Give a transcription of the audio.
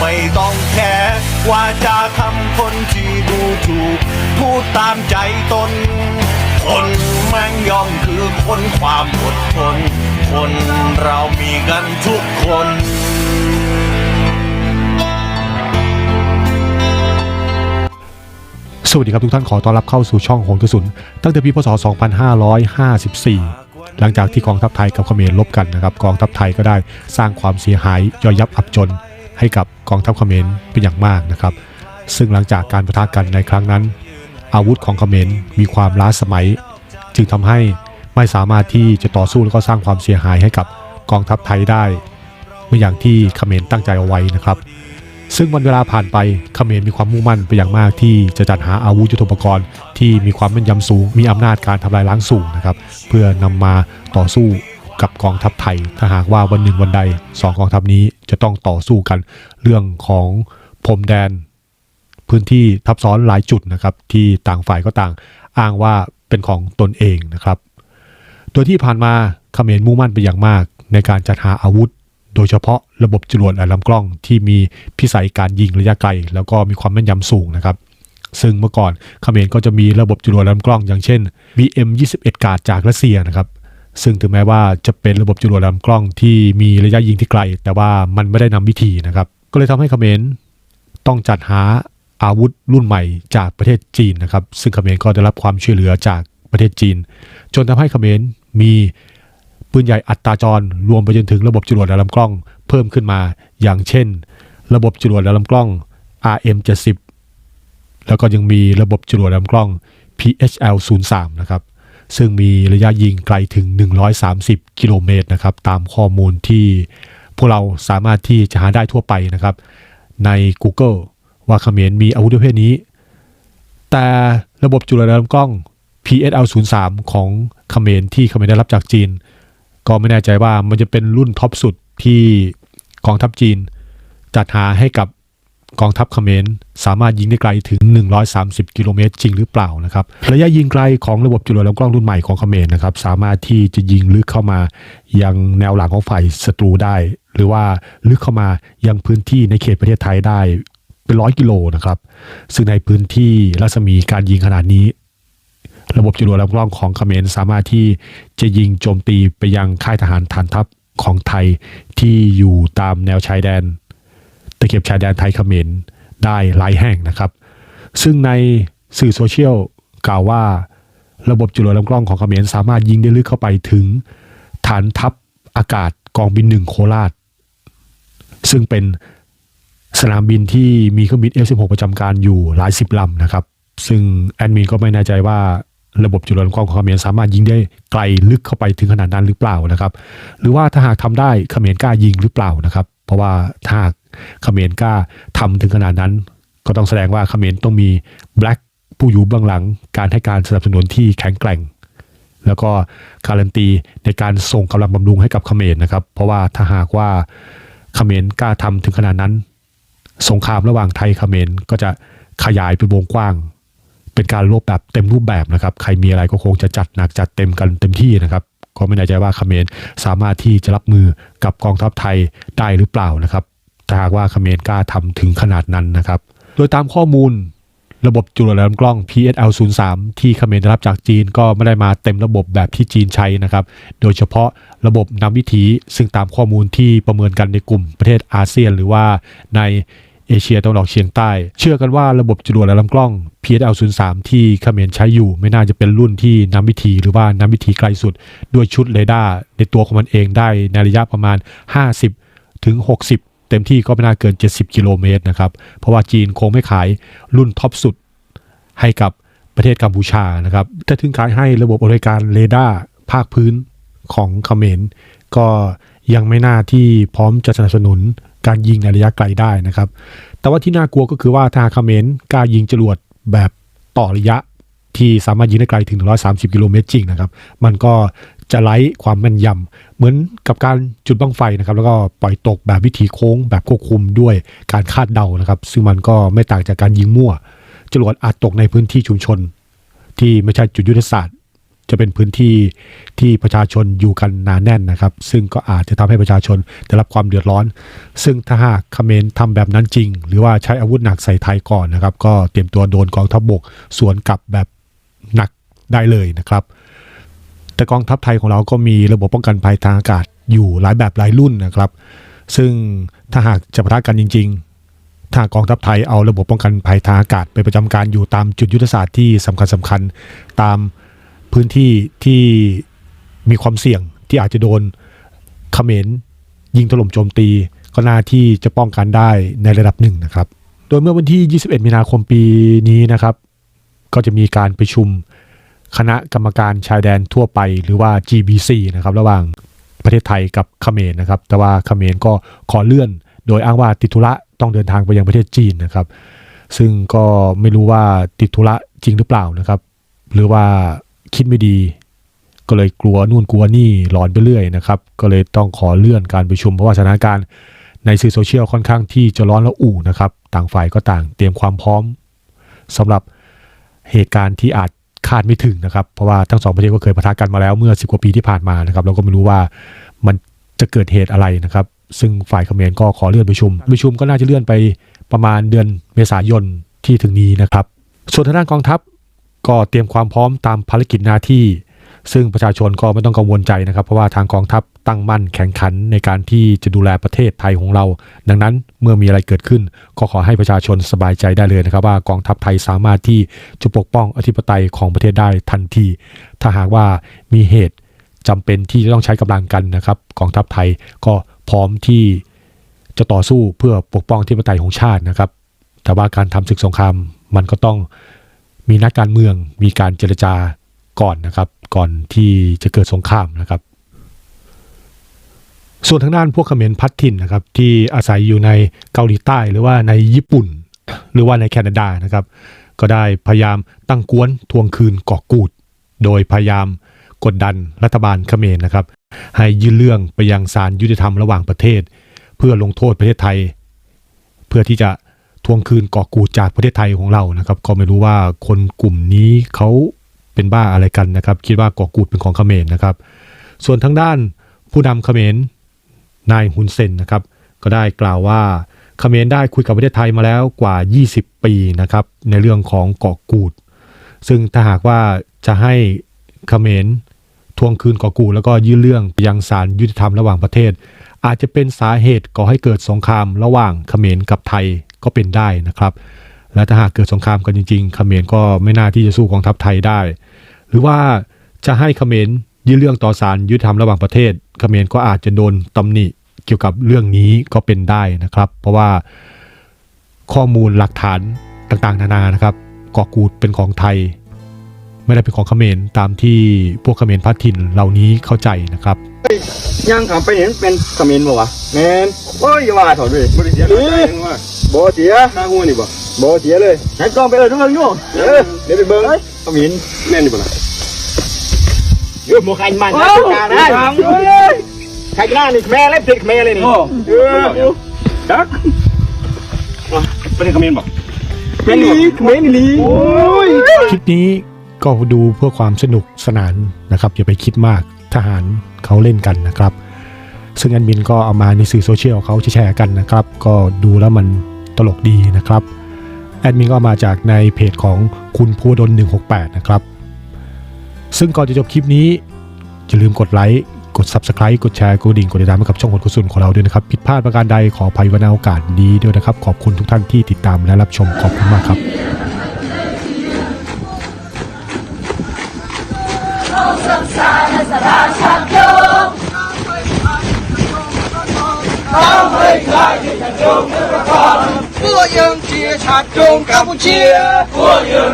ไม่ต้องแคร์ว่าจะคำคนที่ดูถูก พูดตามใจตน คนแม่งย่อมคือคนความอดทน คนเรามีกันทุกคนสวัสดีครับทุกท่านขอต้อนรับเข้าสู่ช่องโหนกระสุน ตั้งแต่ปีพศ 2554 หลังจากที่กองทัพไทยกับเขมรลบกันนะครับ กองทัพไทยก็ได้สร้างความเสียหายย่อยยับอับจน ให้กับกองทัพเขมรเป็นอย่างมากนะครับ ซึ่งหลังจากการประทะกันในครั้งนั้น อาวุธของเขมรมีความล้าสมัย จึงทำให้ไม่สามารถที่จะต่อสู้แล้วก็สร้างความเสียหายให้กับกองทัพไทยได้เมื่ออย่างที่เขมรตั้งใจเอาไว้นะครับ ซึ่งวันเวลาผ่านไปเขมรมีความมุ่งมั่นไปอย่างมากที่จะจัดหาอาวุธยุทโธปกรณ์ที่มีความแม่นยำสูง มีอำนาจการทำลายล้างสูงนะครับ เพื่อนำมาต่อสู้ กับกองทัพไทย ถ้าหากว่าวันหนึ่งวันใดสองกองทัพนี้จะต้องต่อสู้กัน เรื่องของพรมแดน พื้นที่ทับซ้อนหลายจุดนะครับ ที่ต่างฝ่ายก็ต่างอ้างว่าเป็นของตนเองนะครับ โดยที่ผ่านมาเขมรมุ่งมั่นเป็นอย่างมาก ในการจัดหาอาวุธ โดยเฉพาะระบบจรวดและลำกล้องที่มีพิสัยการยิงระยะไกล แล้วก็มีความแม่นยำสูงนะครับซึ่งเมื่อก่อนเขมรก็จะมีระบบจรวดลำกล้องอย่างเช่น BM 21กาดจากรัสเซียนะครับ ซึ่งถึงแม้ว่าจะเป็นระบบจรวดละลำกล้องที่มีระยะยิงที่ไกล แต่ว่ามันไม่ได้นำวิธีนะครับ ก็เลยทำให้เขมรต้องจัดหาอาวุธรุ่นใหม่จากประเทศจีนนะครับ ซึ่งเขมรก็ได้รับความช่วยเหลือจากประเทศจีน จนทำให้เขมรมีปืนใหญ่อัตราจร รวมไปจนถึงระบบจรวดและลำกล้อง เพิ่มขึ้นมา อย่างเช่น ระบบจรวดและลำกล้อง RM70 แล้วก็ยังมีระบบจรวดลำกล้อง PHL03 นะครับ ซึ่งมีระยะยิงไกลถึง 130 กิโลเมตรนะครับตามข้อมูลที่พวกเราสามารถที่จะหาได้ทั่วไปนะครับ ใน Google ว่าเขมรมีอาวุธประเภทนี้ แต่ระบบจุลลำกล้อง PSL03 ของเขมรที่เขมรได้รับจากจีน ก็ไม่แน่ใจว่ามันจะเป็นรุ่นท็อปสุดที่กองทัพจีน จัดหาให้กับ กองทัพเขมรสามารถยิงได้ไกลถึง 130 กิโลเมตรจริงหรือเปล่านะครับระยะยิงไกลของระบบจุลลำกล้องรุ่นใหม่ของเขมรนะครับสามารถที่จะยิงลึกเข้ามายังแนวหลังของฝ่ายศัตรูได้ หรือว่าลึกเข้ามายังพื้นที่ในเขตประเทศไทยได้เป็นร้อยกิโลนะครับซึ่งในพื้นที่รัศมีการยิงขนาดนี้ ระบบจรวดลำกล้องของเขมรสามารถที่จะยิงโจมตีไปยังค่ายทหารฐานทัพของไทยที่อยู่ตามแนวชายแดน ตะเข็บชายแดนไทยเขมรได้หลายแห่งนะครับ ซึ่งในสื่อโซเชียลกล่าวว่าระบบจรวดลำกล้องของเขมรสามารถยิงได้ลึกเข้าไปถึงฐานทัพอากาศกองบินหนึ่งโคราช ซึ่งเป็นสนามบินที่มีเครื่องบิน F16 ประจำการอยู่หลายสิบลำนะครับ ซึ่งแอดมินก็ไม่แน่ใจว่าระบบจุลลำกล้องของเขมรสามารถยิงได้ไกลลึกเข้าไปถึงขนาดนั้นหรือเปล่านะครับ หรือว่าถ้าหากทำได้เขมรกล้ายิงหรือเปล่านะครับ เพราะว่าถ้าหาก เขมรกล้าทำถึงขนาดนั้น ก็ต้องแสดงว่าเขมรต้องมีแบล็กผู้อยู่เบื้องหลัง การให้การสนับสนุนที่แข็งแกร่ง แล้วก็การันตีในการส่งกำลังบำรุงให้กับเขมรนะครับ เพราะว่าถ้าหากว่าเขมรกล้าทำถึงขนาดนั้น สงครามระหว่างไทยเขมรก็จะขยายเป็นวงกว้าง เป็นการรบแบบเต็มรูปแบบนะครับ ใครมีอะไรก็คงจะจัดหนักจัดเต็มกันเต็มที่นะครับก็ไม่แน่ใจว่าเขมรสามารถที่จะรับมือกับกองทัพไทยได้หรือเปล่านะครับ ถ้าหากว่าเขมรกล้าทำถึงขนาดนั้นนะครับ โดยตามข้อมูลระบบจุลลำกล้อง PSL03 ที่เขมรได้รับจากจีนก็ไม่ได้มาเต็มระบบแบบที่จีนใช้นะครับ โดยเฉพาะระบบนำวิถีซึ่งตามข้อมูลที่ประเมินกันในกลุ่มประเทศอาเซียน หรือว่าในเอเชียตะวันออกเฉียงใต้ เชื่อกันว่าระบบจรวดและลำกล้อง PSL03 ที่เขมรใช้อยู่ ไม่น่าจะเป็นรุ่นที่นำวิถีหรือว่านำวิถีไกลสุด ด้วยชุดเรดาร์ในตัวของมันเองได้ในระยะประมาณ 50ถึง60 เต็มที่ก็ไม่น่าเกิน 70 กิโลเมตรนะครับ เพราะว่าจีนคงไม่ขายรุ่นท็อปสุดให้กับประเทศกัมพูชานะครับ ถ้าถึงขายให้ระบบบริการเรดาร์ภาคพื้นของเขมรก็ยังไม่น่าที่พร้อมจะสนับสนุนการยิงในระยะไกลได้นะครับ แต่ว่าที่น่ากลัวก็คือว่าถ้าเขมรกล้ายิงจรวดแบบต่อระยะที่สามารถยิงได้ไกลถึง 130 กิโลเมตรจริงนะครับ มันก็ จะไร้ความแม่นยำเหมือนกับการจุดบังไฟนะครับ แล้วก็ปล่อยตกแบบวิถีโค้ง แบบควบคุมด้วยการคาดเดานะครับ ซึ่งมันก็ไม่ต่างจากการยิงมั่ว จรวดอาจตกในพื้นที่ชุมชน ที่ไม่ใช่จุดยุทธศาสตร์ จะเป็นพื้นที่ที่ประชาชนอยู่กันหนาแน่นนะครับ ซึ่งก็อาจจะทำให้ประชาชนได้รับความเดือดร้อน ซึ่งถ้าหากเขมรทำแบบนั้นจริง หรือว่าใช้อาวุธหนักใส่ไทยก่อนนะครับ ก็เตรียมตัวโดนกองทัพบบกสวนกลับแบบหนักได้เลยนะครับ แต่กองทัพไทยของเราก็มีระบบป้องกันภัยทางอากาศอยู่หลายแบบหลายรุ่นนะครับ ซึ่งถ้าหากจะปะทะกันจริง ๆ ถ้ากองทัพไทยเอาระบบป้องกันภัยทางอากาศไปประจำการอยู่ตามจุดยุทธศาสตร์ที่สำคัญสคัญๆตามพื้นที่ที่มีความเสี่ยงที่อาจจะโดนเขมรยิงถล่มโจมตี ก็น่าที่จะป้องกันได้ในระดับหนึ่งนะครับ โดยเมื่อวันที่ 21 มีนาคมปีนี้นะครับ ก็จะมีการประชุม คณะกรรมการชายแดนทั่วไปหรือว่า GBC นะครับระหว่างประเทศไทยกับเขมรนะครับ แต่ว่าเขมรก็ขอเลื่อน โดยอ้างว่าติดธุระต้องเดินทางไปยังประเทศจีนนะครับ ซึ่งก็ไม่รู้ว่าติดธุระจริงหรือเปล่านะครับ หรือว่าคิดไม่ดี ก็เลยกลัวนู่นกลัวนี่หลอนไปเรื่อยนะครับ ก็เลยต้องขอเลื่อนการประชุมเพราะว่าสถานการณ์ในสื่อโซเชียลค่อนข้างที่จะร้อนและอู่นะครับ ต่างฝ่ายก็ต่างเตรียมความพร้อมสำหรับเหตุการณ์ที่อาจ คาดไม่ถึงนะครับ เพราะว่าทั้งสองประเทศก็เคยปะทะกันมาแล้วเมื่อสิบกว่าปีที่ผ่านมานะครับเราก็ไม่รู้ว่ามันจะเกิดเหตุอะไรนะครับ ซึ่งฝ่ายเขมรก็ขอเลื่อนประชุม ประชุมก็น่าจะเลื่อนไปประมาณเดือนเมษายนที่ถึงนี้นะครับ ส่วนทางด้านกองทัพก็เตรียมความพร้อมตามภารกิจหน้าที่ ซึ่งประชาชนก็ไม่ต้องกังวลใจนะครับ เพราะว่าทางกองทัพตั้งมั่นแข่งขันในการที่จะดูแลประเทศไทยของเรา ดังนั้นเมื่อมีอะไรเกิดขึ้น ก็ขอให้ประชาชนสบายใจได้เลยนะครับ ว่ากองทัพไทยสามารถที่จะปกป้องอธิปไตยของประเทศได้ทันที ถ้าหากว่ามีเหตุจำเป็นที่จะต้องใช้กำลังกันนะครับ กองทัพไทยก็พร้อมที่จะต่อสู้เพื่อปกป้องอธิปไตยของชาตินะครับ แต่ว่าการทำศึกสงครามมันก็ต้องมีนักการเมืองมีการเจรจาก่อนนะครับ ก่อนที่จะเกิดสงครามนะครับ ส่วนทางด้านพวกเขมรพัดถิ่นนะครับ ที่อาศัยอยู่ในเกาหลีใต้หรือว่าในญี่ปุ่น หรือว่าในแคนาดานะครับ ก็ได้พยายามตั้งกวนทวงคืนเกาะกูด โดยพยายามกดดันรัฐบาลเขมรนะครับ ให้ยื่นเรื่องไปยังศาลยุติธรรมระหว่างประเทศ เพื่อลงโทษประเทศไทย เพื่อที่จะทวงคืนเกาะกูดจากประเทศไทยของเรานะครับ ก็ไม่รู้ว่าคนกลุ่มนี้เขา เป็นบ้าอะไรกันนะครับ คิดว่าเกาะกูดเป็นของเขมรนะครับ ส่วนทางด้านผู้นำเขมรนายฮุนเซนนะครับก็ได้กล่าวว่าเขมรได้คุยกับประเทศไทยมาแล้วกว่า 20 ปีนะครับในเรื่องของเกาะกูด ซึ่งถ้าหากว่าจะให้เขมรทวงคืนเกาะกูดแล้วก็ยื่นเรื่องไปยังศาลยุติธรรมระหว่างประเทศ อาจจะเป็นสาเหตุก่อให้เกิดสงครามระหว่างเขมรกับไทยก็เป็นได้นะครับ และถ้าหากเกิดสงครามกันจริงๆเขมรก็ไม่น่าที่จะสู้กองทัพไทยได้ หรือว่าจะให้เขมรยื่นเรื่องต่อศาลยุติธรรมระหว่างประเทศเขมรก็อาจจะโดนตำหนิเกี่ยวกับเรื่องนี้ก็เป็นได้นะครับ เพราะว่าข้อมูลหลักฐานต่างๆ นานานะครับเกาะกูดเป็นของไทย ไม่ได้เป็นของเขมรตามที่พวกเขมรพัดถิ่นเหล่านี้เข้าใจนะครับย่างขามไปเห็นเป็นเขมิ้นบ่วะแมนโอ้ยอย่าว่าถอดด้วยบริเสียหายยังว่าบ่เสียหน้าหัวนี่บ่บ่เสียเลยไหนกล้องไปเออทุกคนอยู่เออเดี๋ยวไปเบิ่ง เขมิ้นแม่นนี่บ่ล่ะเออหมูขันมันนะทุกการนะใครหน้านี่แม่เล็บติดแม่เลยนี่เออดักเป็นคอมเมนต์บ่เป็นลีเขมิ้นลีโอ้ยคลิปนี้ก็ดูเพื่อความสนุกสนานนะครับอย่าไปคิดมากทหารเขาเล่นกันนะครับ ซึ่งแอดมินก็เอามาในสื่อโซเชียลเขาแชร์กันนะครับ ก็ดูแล้วมันตลกดีนะครับ แอดมินก็มาจากในเพจของคุณภูวดล168 นะครับ ซึ่งก่อนจะจบคลิปนี้ อย่าลืมกดไลค์กด Subscribe กดแชร์กดดิ่งกดติดตามให้กับช่องคนกุศลของเราด้วยนะครับ ผิดพลาดประการใดขออภัยว้ในโอกาสนี้ด้วยนะครับ ขอบคุณทุกท่านที่ติดตามและรับชมขอบคุณมากครับ พวกยังเชียร์ชา